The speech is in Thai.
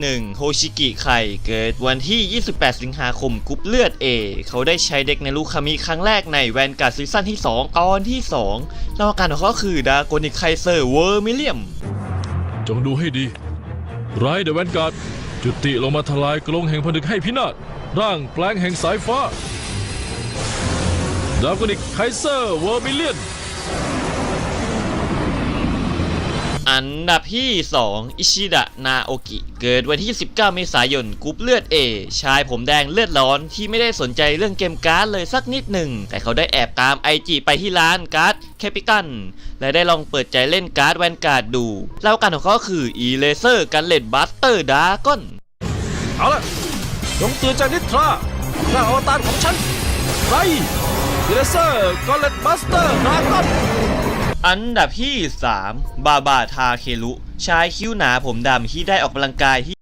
1. โฮชิกิไคเกิดวันที่ 28 สิงหาคมกรุ๊ปเลือด A เขาได้ใช้เด็กในลูคามิครั้งแรกในแวนการ์ดซีซั่นที่ 2 ตอนที่ 2 แล้วอาการของเขาคือดากอนิกไคเซอร์เวอร์มิเลียม จงดูให้ดีไรเดอะแวนการ์ดจุติลงมาทลายกรงแห่งผนึกให้พินาศร่างแปลงแห่งสายฟ้าดาวกนิกไคเซอร์เวอร์มิเลียน อันดับที่ 2 อิชิดะนาโอกิ เกิดวันที่ 19 เมษายนกรุ๊ปเลือด A ชายผมแดงเลือดร้อนที่ไม่ได้สนใจเรื่องเกมการ์ดเลยสักนิดหนึ่ง แต่เขาได้แอบตามไอจีไปที่ร้านการ์ดแคปิตันและได้ลองเปิดใจเล่นการ์ดแวนการ์ดดูเล่ากันของเขาก็คืออีเลเซอร์กันเลดบัสเตอร์ดากอนเอาละจงตื่นจากนิทราหน้าอวตารของฉันไรเดเซอร์กอลเลตบัสเตอร์ดากอน อันดับที่ 3 บาบาทาเคลุ ชายคิ้วหนาผมดำที่ได้ออกกำลังกายที่